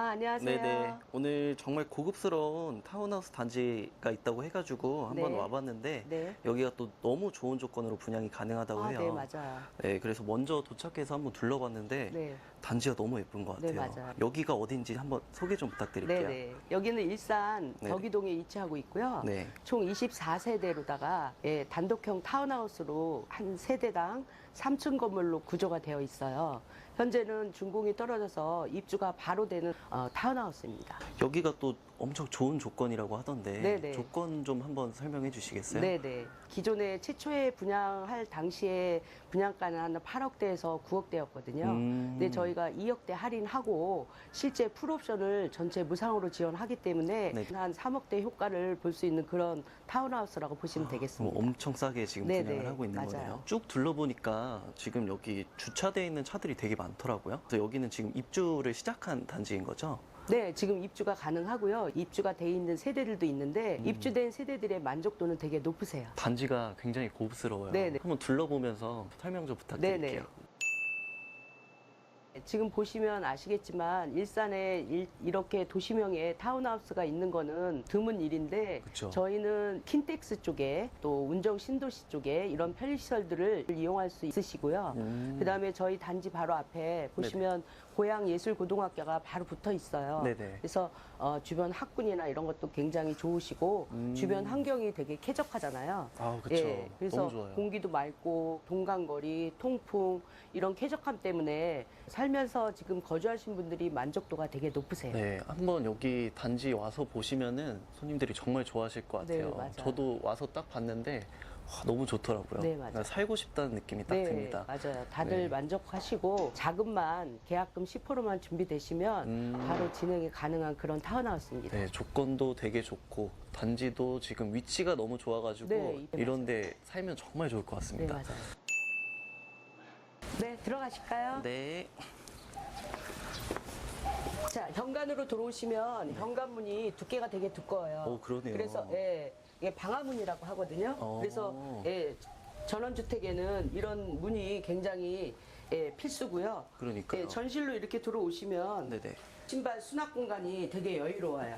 아, 안녕하세요. 네네. 오늘 정말 고급스러운 타운하우스 단지가 있다고 해가지고 한번 네. 와봤는데 네. 여기가 또 너무 좋은 조건으로 분양이 가능하다고 아, 해요. 네, 맞아요. 네, 그래서 먼저 도착해서 한번 둘러봤는데 네. 단지가 너무 예쁜 것 네, 같아요. 맞아요. 여기가 어딘지 한번 소개 좀 부탁드릴게요. 네네. 여기는 일산 네. 덕이동에 위치하고 있고요. 네. 총 24세대로다가 예, 단독형 타운하우스로 한 세대당 3층 건물로 구조가 되어 있어요. 현재는 준공이 떨어져서 입주가 바로 되는 어, 타운하우스입니다. 여기가 또 엄청 좋은 조건이라고 하던데 네네. 조건 좀 한번 설명해 주시겠어요? 네네. 기존에 최초에 분양할 당시에 분양가는 한 8억대에서 9억대였거든요. 음. 근데 저희가 2억대 할인하고 실제 풀옵션을 전체 무상으로 지원하기 때문에 네. 한 3억대 효과를 볼 수 있는 그런 타운하우스라고 보시면 그럼 되겠습니다. 엄청 싸게 지금 네네, 분양을 하고 있는 맞아요. 거네요. 쭉 둘러보니까 지금 여기 주차되어 있는 차들이 되게 많더라고요. 그래서 여기는 지금 입주를 시작한 단지인 거죠? 네, 지금 입주가 가능하고요. 입주가 돼 있는 세대들도 있는데 음. 입주된 세대들의 만족도는 되게 높으세요. 단지가 굉장히 고급스러워요. 네네. 한번 둘러보면서 설명 좀 부탁드릴게요. 네네. 지금 보시면 아시겠지만 일산에 일- 이렇게 도시명의 타운하우스가 있는 거는 드문 일인데 그쵸. 저희는 킨텍스 쪽에 또 운정 신도시 쪽에 이런 편의시설들을 이용할 수 있으시고요. 음. 그다음에 저희 단지 바로 앞에 보시면 고양예술고등학교가 바로 붙어 있어요. 네네. 그래서 어, 주변 학군이나 이런 것도 굉장히 좋으시고 음. 주변 환경이 되게 쾌적하잖아요. 아, 그쵸. 예, 그래서 너무 좋아요. 공기도 맑고 동강거리, 통풍 이런 쾌적함 때문에 살면서 지금 거주하신 분들이 만족도가 되게 높으세요. 네, 한번 여기 단지 와서 보시면은 손님들이 정말 좋아하실 것 네, 같아요. 맞아요. 저도 와서 딱 봤는데 와, 너무 좋더라고요. 네, 맞아요. 그냥 살고 싶다는 느낌이 딱 네, 듭니다. 맞아요. 다들 네. 만족하시고 자금만 계약금 10%만 준비되시면 음. 바로 진행이 가능한 그런 타운하우스입니다. 네, 조건도 되게 좋고 단지도 지금 위치가 너무 좋아가지고 네, 이런데 살면 정말 좋을 것 네, 같습니다. 맞아요. 네, 들어가실까요? 네. 자, 현관으로 들어오시면 현관문이 두께가 되게 두꺼워요. 오, 그러네요. 그래서 예, 이게 방화문이라고 하거든요. 어. 그래서 예, 전원주택에는 이런 문이 굉장히 예, 필수고요. 그러니까요. 예, 전실로 이렇게 들어오시면 네네. 신발 수납 공간이 되게 여유로워요.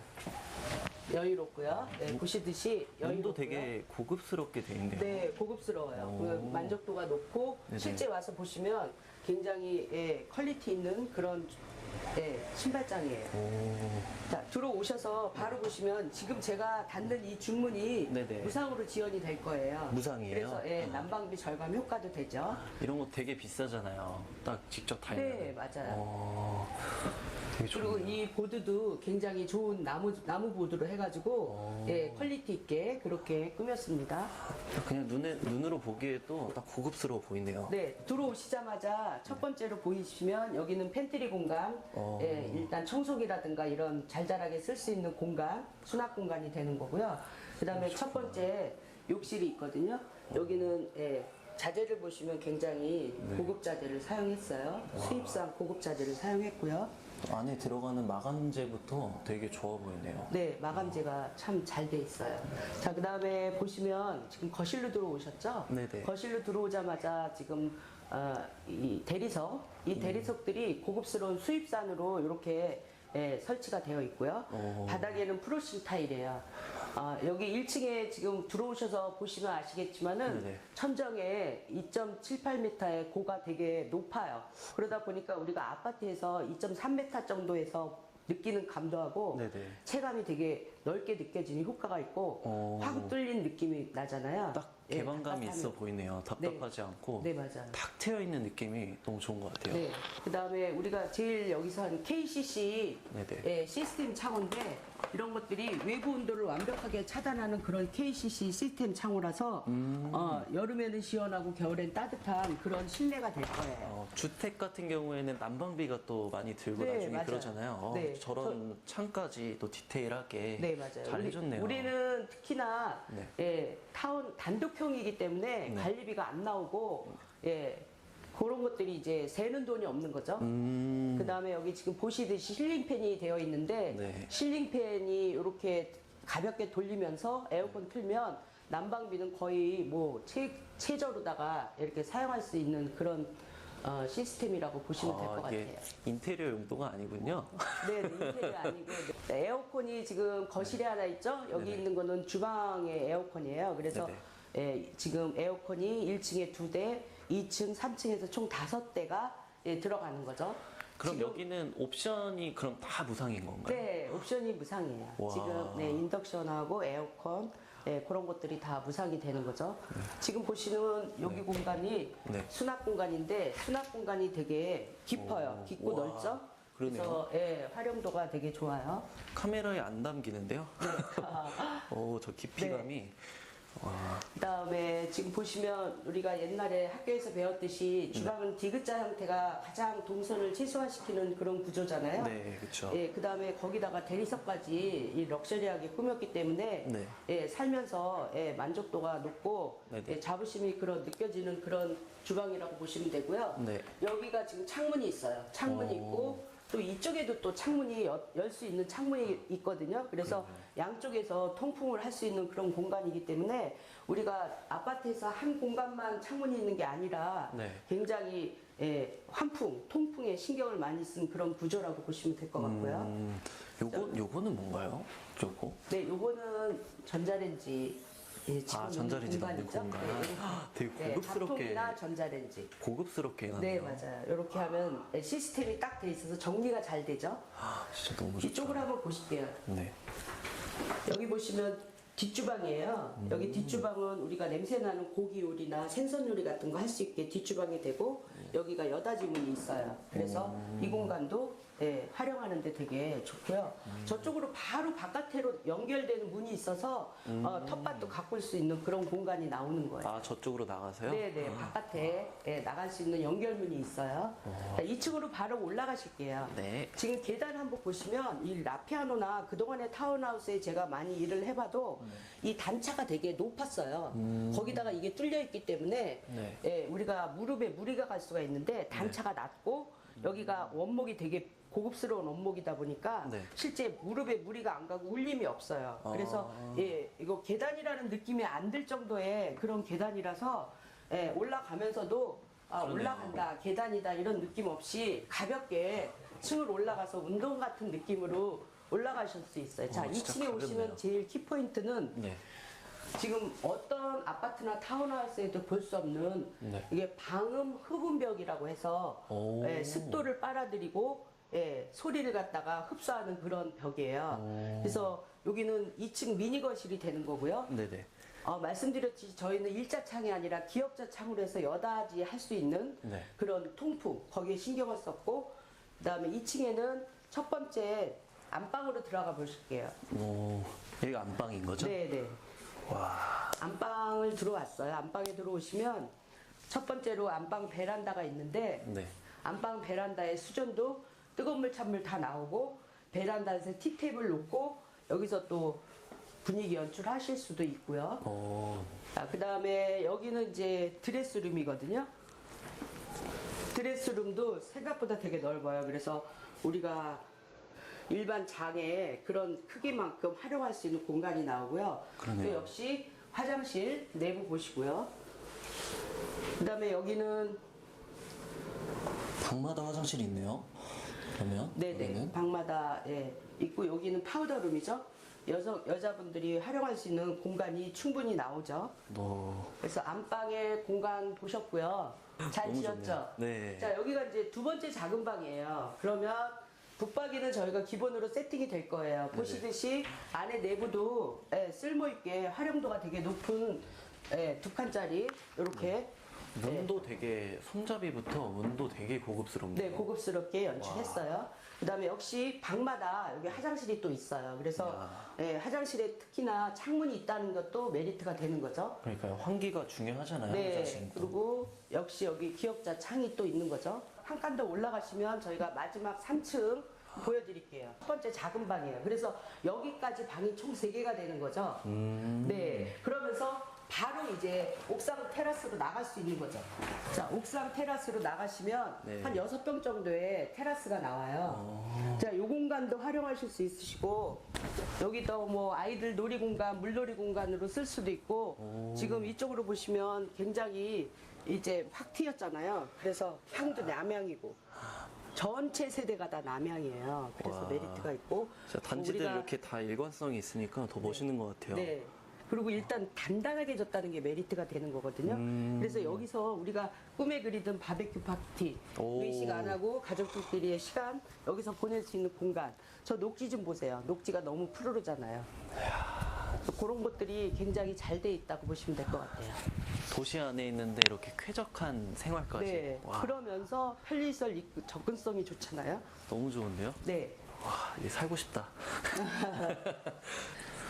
여유롭고요. 네, 보시듯이 문도 여유롭고요. 되게 고급스럽게 돼 있네요. 네, 고급스러워요. 오. 그 만족도가 높고 네네. 실제 와서 보시면 굉장히 예, 퀄리티 있는 그런 예, 신발장이에요. 오. 자, 들어오셔서 바로 보시면 지금 제가 닫는 이 중문이 네네. 무상으로 지원이 될 거예요. 무상이에요? 그래서 예, 아. 난방비 절감 효과도 되죠. 이런 거 되게 비싸잖아요. 딱 직접 달면. 네, 맞아요. 어, 되게 그리고 좋네요. 이 보드도 굉장히 좋은 나무 나무 보드로 해가지고 오. 예, 퀄리티 있게 그렇게 꾸몄습니다. 그냥 눈에 눈으로 보기에도 딱 고급스러워 보이네요. 네, 들어오시자마자 첫 번째로 보이시면 여기는 팬트리 공간, 어. 예, 일단 청소기라든가 이런 잘잘하게 쓸 수 있는 공간, 수납 공간이 되는 거고요. 그 다음에 첫 번째 욕실이 있거든요. 여기는 예, 자재를 보시면 굉장히 네. 고급 자재를 사용했어요. 수입산 고급 자재를 사용했고요. 안에 들어가는 마감재부터 되게 좋아 보이네요. 네, 마감재가 참 잘 돼 있어요. 자, 그 다음에 보시면 지금 거실로 들어오셨죠? 네네. 거실로 들어오자마자 지금 어, 이 대리석, 이 대리석들이 고급스러운 수입산으로 이렇게 예, 설치가 되어 있고요. 오. 바닥에는 프로신 타일이에요. 아, 여기 1층에 지금 들어오셔서 보시면 아시겠지만은 네네. 천정에 2.78m의 고가 되게 높아요. 그러다 보니까 우리가 아파트에서 2.3m 정도에서 느끼는 감도하고 네네. 체감이 되게 넓게 느껴지는 효과가 있고 어. 확 뚫린 느낌이 나잖아요. 딱 예, 개방감이 답답함이. 있어 보이네요. 답답하지 않고 네, 맞아요. 탁 트여 있는 느낌이 너무 좋은 것 같아요. 네. 그 다음에 우리가 제일 여기서 한 KCC 네네. 예, 시스템 창호인데 이런 것들이 외부 온도를 완벽하게 차단하는 그런 KCC 시스템 창호라서 음. 어, 여름에는 시원하고 겨울엔 따뜻한 그런 실내가 될 거예요. 어, 주택 같은 경우에는 난방비가 또 많이 들고 네, 나중에 맞아요. 그러잖아요. 어, 네. 저런 창까지 또 디테일하게 네, 맞아요. 잘 우리- 해줬네요. 우리는 특히나 네. 예, 타운 단독형이기 때문에 네. 관리비가 안 나오고 예, 그런 것들이 이제 새는 돈이 없는 거죠. 음, 그 다음에 여기 지금 보시듯이 실링팬이 되어 있는데 네. 실링팬이 이렇게 가볍게 돌리면서 에어컨 틀면 난방비는 거의 뭐 최, 최저로다가 이렇게 사용할 수 있는 그런 어, 시스템이라고 보시면 될것 아, 이게 같아요. 인테리어 용도가 아니군요. 네, 인테리어 아니고 네, 에어컨이 지금 거실에 하나 있죠. 여기 네네. 있는 거는 주방의 에어컨이에요. 그래서. 예, 지금 에어컨이 1층에 두 대, 2층, 3층에서 총 다섯 대가 예, 들어가는 거죠. 그럼 지금- 여기는 옵션이 그럼 다 무상인 건가요? 네, 옵션이 무상이에요. 와. 지금 네, 인덕션하고 에어컨 네, 그런 것들이 다 무상이 되는 거죠. 지금 보시는 여기 공간이 네. 수납 공간인데 수납 공간이 되게 깊어요. 오, 깊고 와, 넓죠. 그러네요. 그래서 예, 활용도가 되게 좋아요. 카메라에 안 담기는데요. 네. 오, 저 깊이감이 와, 그다음에 지금 보시면 우리가 옛날에 학교에서 배웠듯이 네. 주방은 디귿자 형태가 가장 동선을 최소화시키는 그런 구조잖아요. 네, 그렇죠. 예, 그다음에 거기다가 대리석까지 이 럭셔리하게 꾸몄기 때문에 네. 예, 살면서 예, 만족도가 높고 네 네. 예, 자부심이 그런 느껴지는 그런 주방이라고 보시면 되고요. 네. 여기가 지금 창문이 있어요. 창문이 오. 있고 또 이쪽에도 또 창문이 열 수 있는 창문이 있거든요. 그래서 양쪽에서 통풍을 할 수 있는 그런 공간이기 때문에 우리가 아파트에서 한 공간만 창문이 있는 게 아니라 네. 굉장히 예, 환풍, 통풍에 신경을 많이 쓴 그런 구조라고 보시면 될 것 같고요. 음, 요거 요거는 뭔가요? 요거? 네, 요거는 전자레인지 예, 지금 아, 전자레인지 넣는 공간이죠. 공간. 네, 아, 되게 네, 고급스럽게 밥통이나 전자레인지. 고급스럽게 네, 해놨네요. 맞아요. 이렇게 하면 시스템이 딱 돼 있어서 정리가 잘 되죠. 아, 진짜 너무 좋다. 이쪽으로 한번 보실게요. 네. 여기 보시면 뒷주방이에요. 음. 여기 뒷주방은 우리가 냄새 나는 고기 요리나 생선 요리 같은 거 할 수 있게 뒷주방이 되고 여기가 여닫이 문이 있어요. 그래서 음. 이 공간도 예, 활용하는데 되게 좋고요. 음. 저쪽으로 바로 바깥으로 연결되는 문이 있어서 어, 텃밭도 가꿀 수 있는 그런 공간이 나오는 거예요. 아, 저쪽으로 나가세요? 네네 바깥에 예, 나갈 수 있는 연결문이 있어요. 자, 2층으로 바로 올라가실게요. 네. 지금 계단 한번 보시면 이 라피아노나 그동안의 타운하우스에 제가 많이 일을 해봐도 이 단차가 되게 높았어요. 거기다가 이게 뚫려 있기 때문에 네. 예, 우리가 무릎에 무리가 갈 수가 있는데 단차가 낮고 여기가 원목이 되게 고급스러운 원목이다 보니까 네. 실제 무릎에 무리가 안 가고 울림이 없어요. 그래서 아. 예, 이거 계단이라는 느낌이 안 들 정도의 그런 계단이라서 예, 올라가면서도 아. 올라간다, 계단이다 이런 느낌 없이 가볍게 층을 올라가서 운동 같은 느낌으로 올라가실 수 있어요. 자, 어, 진짜 2층에 오시면 가볍네요. 제일 키포인트는 네. 지금 어떤 아파트나 타운하우스에도 볼 수 없는 네. 이게 방음 흡음벽이라고 해서 오. 예, 습도를 빨아들이고 예, 소리를 갖다가 흡수하는 그런 벽이에요. 오. 그래서 여기는 2층 미니 거실이 되는 거고요. 네네. 어, 말씀드렸듯이 저희는 일자 창이 아니라 기역자 창으로 해서 여닫이 할 수 있는 네. 그런 통풍 거기에 신경을 썼고 그다음에 2층에는 첫 번째 안방으로 들어가 보실게요. 오, 여기가 안방인 거죠? 네네. 와. 안방을 들어왔어요. 안방에 들어오시면 첫 번째로 안방 베란다가 있는데 네. 안방 베란다에 수전도 뜨거운 물 찬물 다 나오고 베란다에서 티테이블 놓고 여기서 또 분위기 연출하실 수도 있고요. 오. 자, 그 다음에 여기는 이제 드레스룸이거든요. 드레스룸도 생각보다 되게 넓어요. 그래서 우리가 일반 장에 그런 크기만큼 활용할 수 있는 공간이 나오고요. 그러네요. 또 역시 화장실 내부 보시고요. 그 다음에 여기는 방마다 화장실이 있네요. 그러면 네네 여기는? 방마다 예, 있고 여기는 파우더룸이죠. 여성 여자분들이 활용할 수 있는 공간이 충분히 나오죠. 오. 그래서 안방에 공간 보셨고요. 잘 너무 지었죠? 좋네요. 네. 자, 여기가 이제 두 번째 작은 방이에요. 그러면 붙박이는 저희가 기본으로 세팅이 될 거예요. 보시듯이 안에 내부도 예, 쓸모있게 활용도가 되게 높은 예, 두 칸짜리 이렇게 문도 되게 손잡이부터 문도 되게 고급스럽네요. 네, 고급스럽게 연출했어요. 그 다음에 역시 방마다 여기 화장실이 또 있어요. 그래서 예, 화장실에 특히나 창문이 있다는 것도 메리트가 되는 거죠. 그러니까요. 환기가 중요하잖아요. 네. 화장실은 또. 그리고 역시 여기 기역자 창이 또 있는 거죠. 한 칸 더 올라가시면 저희가 마지막 3층 보여드릴게요. 첫 번째 작은 방이에요. 그래서 여기까지 방이 총 3개가 되는 거죠. 음. 네. 그러면서 바로 이제 옥상 테라스로 나갈 수 있는 거죠. 자, 옥상 테라스로 나가시면 네. 한 6평 정도의 테라스가 나와요. 어. 자, 요 공간도 활용하실 수 있으시고 여기도 뭐 아이들 놀이 공간, 물놀이 공간으로 쓸 수도 있고 오. 지금 이쪽으로 보시면 굉장히 이제 확 튀었잖아요. 그래서 향도 남향이고 전체 세대가 다 남향이에요. 그래서 와. 메리트가 있고 단지들 우리가- 이렇게 다 일관성이 있으니까 더 멋있는 것 같아요. 네. 그리고 일단 단단하게 졌다는 게 메리트가 되는 거거든요. 음. 그래서 여기서 우리가 꿈에 그리던 바베큐 파티, 오. 외식 안 하고 가족들끼리의 시간, 여기서 보낼 수 있는 공간. 저 녹지 좀 보세요. 녹지가 너무 푸르르잖아요. 그런 것들이 굉장히 잘 돼 있다고 보시면 될 것 같아요. 도시 안에 있는데 이렇게 쾌적한 생활까지. 네. 와, 그러면서 편리시설 입구 접근성이 좋잖아요. 너무 좋은데요? 네. 와, 이제 살고 싶다.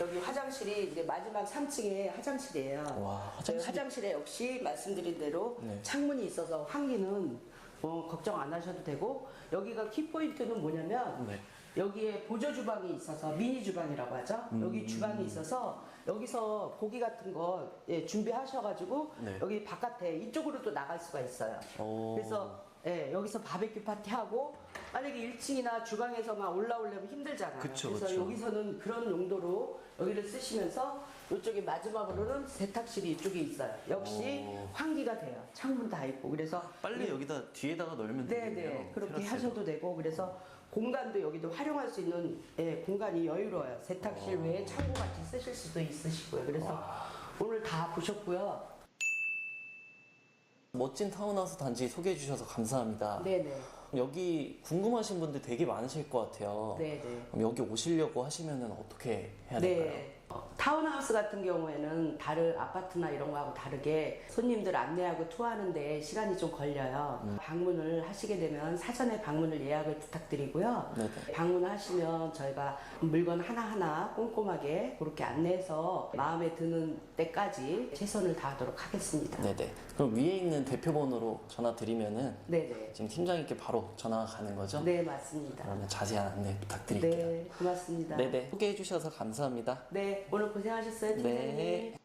여기 화장실이 이제 마지막 3층에 화장실이에요. 와, 저희 화장실이- 화장실에 역시 말씀드린 대로 네. 창문이 있어서 환기는 어, 걱정 안 하셔도 되고 여기가 키포인트는 뭐냐면 네. 여기에 보조 주방이 있어서 미니 주방이라고 하죠. 음. 여기 주방이 있어서 여기서 고기 같은 거 예, 준비하셔가지고 네. 여기 바깥에 이쪽으로 또 나갈 수가 있어요. 오. 그래서 예, 여기서 바베큐 파티 하고 만약에 1층이나 주방에서만 올라오려면 힘들잖아요. 그쵸, 래서 그쵸. 여기서는 그런 용도로 여기를 쓰시면서 이쪽에 마지막으로는 세탁실이 이쪽에 있어요. 역시 오. 환기가 돼요. 창문 다 있고 그래서 빨리 여기다 뒤에다가 널면 되겠네요. 네네 그렇게 테라스에도. 하셔도 되고 그래서 공간도 여기도 활용할 수 있는 예, 공간이 여유로워요. 세탁실 외에 창고 같이 쓰실 수도 있으시고요. 그래서 오늘 다 보셨고요. 멋진 타운하우스 단지 소개해 주셔서 감사합니다. 네네 여기 궁금하신 분들 되게 많으실 것 같아요. 네네. 그럼 여기 오시려고 하시면 어떻게 해야 될까요? 네. 어, 타운하우스 같은 경우에는 다른 아파트나 이런 거하고 다르게 손님들 안내하고 투어하는데 시간이 좀 걸려요. 음. 방문을 하시게 되면 사전에 방문을 예약을 부탁드리고요. 네네. 방문을 하시면 저희가 물건 하나하나 꼼꼼하게 그렇게 안내해서 마음에 드는 때까지 최선을 다하도록 하겠습니다. 네네. 그럼 위에 있는 대표번호로 전화 드리면은 네네. 지금 팀장님께 바로 전화가 가는 거죠? 네, 맞습니다. 그러면 자세한 안내 부탁드릴게요. 네, 고맙습니다. 네네. 소개해 주셔서 감사합니다. 네, 오늘 고생하셨어요, 팀장님. 네.